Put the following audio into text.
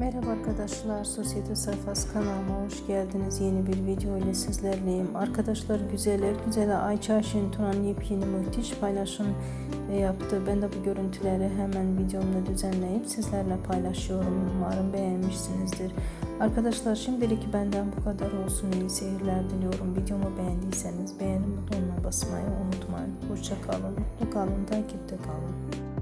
Merhaba arkadaşlar, Sosyete Sayfası kanalıma hoş geldiniz. Yeni bir video ile sizlerleyim. Arkadaşlar güzeller güzeli Ayça Ayşin Turan yepyeni müthiş paylaşım e, yaptı. Ben de bu görüntüleri hemen videomda düzenleyip sizlerle paylaşıyorum. Umarım beğenmişsinizdir. Arkadaşlar şimdilik benden bu kadar olsun. İyi seyirler diliyorum. Videomu beğendiyseniz beğeni butonuna basmayı unutmayın. Hoşça kalın, mutlu kalın, takipte kalın.